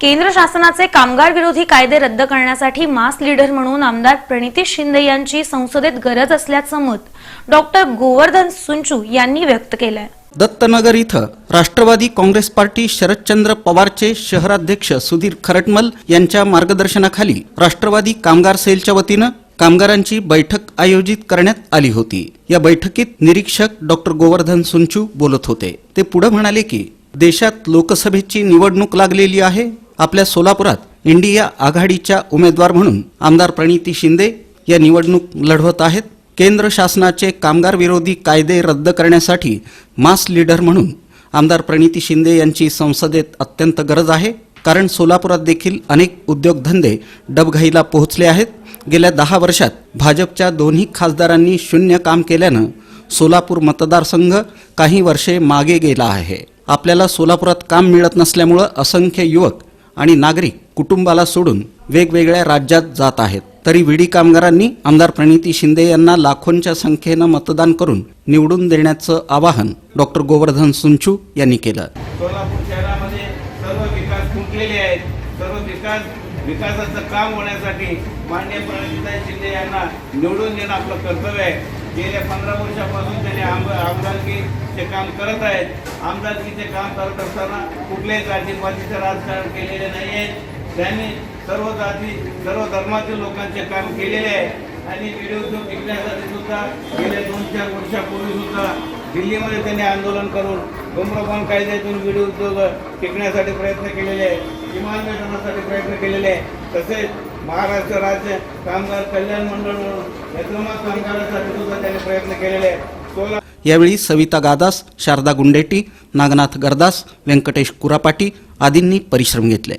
केंद्र शासनाचे कामगार विरोधी कायदे रद्द करण्यासाठी मास लीडर म्हणून आमदार प्रणिती शिंदे यांची संसदेत गरज असल्याचं मत डॉक्टर गोवर्धन सुंचू यांनी व्यक्त केलंय. दत्तनगर इथं राष्ट्रवादी काँग्रेस पार्टी शरदचंद्र पवारचे शहराध्यक्ष सुधीर खरटमल यांच्या मार्गदर्शनाखाली राष्ट्रवादी कामगार सेलच्या वतीनं कामगारांची बैठक आयोजित करण्यात आली होती. या बैठकीत निरीक्षक डॉक्टर गोवर्धन सुंचू बोलत होते. ते पुढे म्हणाले की देशात लोकसभेची निवडणूक लागलेली आहे आपल्या सोलापुरात इंडिया आघाडीच्या उमेदवार म्हणून आमदार प्रणिती शिंदे या निवडणूक लढवत आहेत. केंद्र शासनाचे कामगार विरोधी कायदे रद्द करण्यासाठी मास लीडर म्हणून आमदार प्रणिती शिंदे यांची संसदेत अत्यंत गरज आहे. कारण सोलापुरात देखील अनेक उद्योगधंदे डबघाईला पोहोचले आहेत. गेल्या दहा वर्षात भाजपच्या दोन्ही खासदारांनी शून्य काम केल्यानं सोलापूर मतदारसंघ काही वर्षे मागे गेला आहे. आपल्याला सोलापुरात काम मिळत नसल्यामुळं असंख्य युवक आणि नागरिक कुटुंबाला सोडून वेगवेगळ्या राज्यात जात आहेत. तरी विडी कामगारांनी आमदार प्रणिती शिंदे यांना लाखोंच्या संख्येनं मतदान करून निवडून देण्याचं आवाहन डॉक्टर गोवर्धन सुंचू यांनी केलं. सोलापूर शहरामध्ये सर्व विकास फुटलेले आहेत. सर्व विकास विकासाचं काम होण्यासाठी माननीय प्रणितीताई शिंदे यांना निवडून देणं आपलं कर्तव्य आहे. गेल्या पंधरा वर्षापासून त्यांनी आम आमदारकीचे काम करत आहेत. आमदारकीचे काम करत असताना कुठल्याही जातीपातीचं राजकारण केलेले नाही आहेत त्यांनी सर्व जाती सर्व धर्मातील लोकांचे काम केलेले आहे. आणि व्हिडिओ उद्योग टिकण्यासाठी सुद्धा गेल्या दोन चार वर्षापूर्वी सुद्धा दिल्लीमध्ये त्यांनी आंदोलन करून धूम्रपान कायद्यातून व्हिडिओ उद्योग टिकण्यासाठी प्रयत्न केलेले आहे किमान वेतनासाठी प्रयत्न केलेले आहे. तसेच महाराष्ट्र राज्य कामगार कल्याण मंडळ म्हणून कामगारांसाठी सुद्धा त्यांनी प्रयत्न केलेले आहेत. सोला यावेळी सविता गादास शारदा गुंडेटी नागनाथ गरदास व्यंकटेश कुरापाटी आदींनी परिश्रम घेतले.